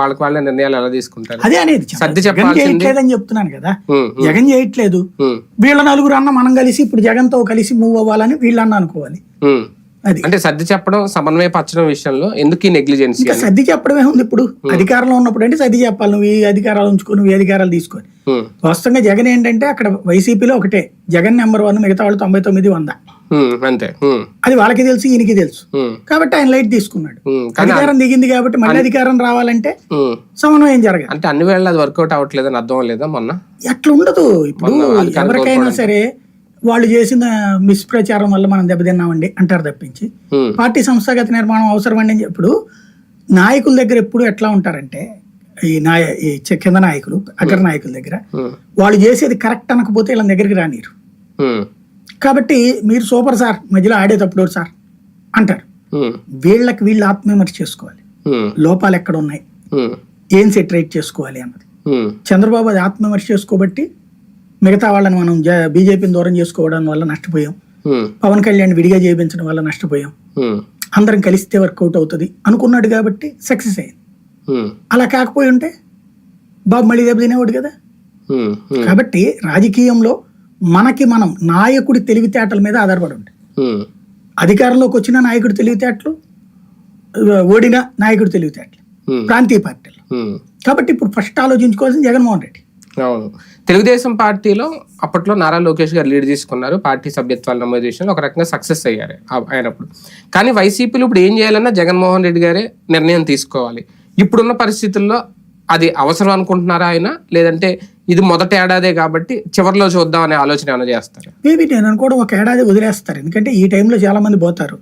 వాళ్ళకి వాళ్ళ నిర్ణయాలు ఎలా తీసుకుంటారు? అదే అనేది సర్ది జగన్. చేయట్లేదని చెప్తున్నాను కదా. జగన్ చేయట్లేదు. వీళ్ళ నలుగురు అన్న మనం కలిసి ఇప్పుడు జగన్తో కలిసి మూవ్ అవ్వాలని వీళ్ళన్న అనుకోవాలి. అంటే సర్ది చెప్పడం సమన్వయపరచడం విషయంలో ఎందుకు ఈ నెగ్లిజెన్సీ సర్ది చెప్పడమే ఉంది ఇప్పుడు. అధికారంలో ఉన్నప్పుడు అంటే సర్ది చెప్పాలి నువ్వు ఈ అధికారాలు ఉంచుకొని నువ్వు ఈ అధికారాలు తీసుకొని వాస్తవంగా జగన్ ఏంటంటే అక్కడ వైసీపీలో ఒకటే. జగన్ నెంబర్ వన్ మిగతా వాళ్ళు తొంభై తొమ్మిది వంద. అంతే. ఉమ్, అది వాళ్ళకి తెలుసు ఈయనకి తెలుసు. కాబట్టి ఆయన లైట్ తీసుకున్నాడు. అధికారం దిగింది కాబట్టి మళ్ళీ అధికారం రావాలంటే సమన్వయం జరగాలి. అంటే అన్ని వేళ అది వర్కౌట్ అవ్వట్లేదని అర్థం లేదా మొన్న? అట్లా ఉండదు. ఇప్పుడు ఎవరికైనా సరే వాళ్ళు చేసిన మిస్ప్రచారం వల్ల మనం దెబ్బతిన్నామండి అంటారు తప్పించి. పార్టీ సంస్థాగత నిర్మాణం అవసరం అండి ఇప్పుడు నాయకుల దగ్గర ఎప్పుడు ఎట్లా ఉంటారంటే ఈ నాయ ఈ కింద నాయకులు అగ్ర నాయకుల దగ్గర వాళ్ళు చేసేది కరెక్ట్ అనకపోతే వీళ్ళ దగ్గరికి రానిరు కాబట్టి మీరు సూపర్ సార్ మధ్యలో ఆడేటప్పుడు సార్? అంటారు. వీళ్ళకి వీళ్ళు ఆత్మవిమర్శ చేసుకోవాలి. లోపాలు ఎక్కడ ఉన్నాయి ఏం సెటరేట్ చేసుకోవాలి అన్నది. చంద్రబాబు అది ఆత్మవిమర్శ చేసుకోబట్టి మిగతా వాళ్ళని మనం బీజేపీని దూరం చేసుకోవడం వల్ల నష్టపోయాం. పవన్ కళ్యాణ్ విడిగా చేయించడం వల్ల నష్టపోయాం. అందరం కలిస్తే వర్కౌట్ అవుతుంది. అనుకున్నాడు కాబట్టి సక్సెస్ అయింది ఉమ్, అలా కాకపోయి ఉంటే బాబు మళ్ళీ దెబ్బతినేవాడు కదా. ఉమ్, ఉమ్, కాబట్టి రాజకీయంలో మనకి మనం నాయకుడి తెలివితేటల మీద ఆధారపడి ఉంటాయి అధికారంలోకి వచ్చిన నాయకుడి తెలివితేటలు ఓడిన నాయకుడి తెలివితేటలు ప్రాంతీయ పార్టీలు. కాబట్టి ఇప్పుడు ఫస్ట్ ఆలోచించుకోవాల్సింది జగన్మోహన్ రెడ్డి. అవును. తెలుగుదేశం పార్టీలో అప్పట్లో నారా లోకేష్ గారు లీడ్ తీసుకున్నారు. పార్టీ సభ్యత్వాలు నమోదు విషయంలో ఒక రకంగా సక్సెస్ అయ్యారు అయినప్పుడు. కానీ వైసీపీలో ఇప్పుడు ఏం చేయాలన్నా జగన్మోహన్ రెడ్డి గారే నిర్ణయం తీసుకోవాలి. ఇప్పుడున్న పరిస్థితుల్లో అది అవసరం అనుకుంటున్నారా ఆయన? లేదంటే ఇది మొదటి ఏడాదే కాబట్టి చివరిలో చూద్దాం అనే ఆలోచన ఏమైనా చేస్తారు? మేబీ నేను అనుకోవడం ఒక ఏడాది వదిలేస్తారు. ఎందుకంటే ఈ టైంలో చాలా మంది పోతారు.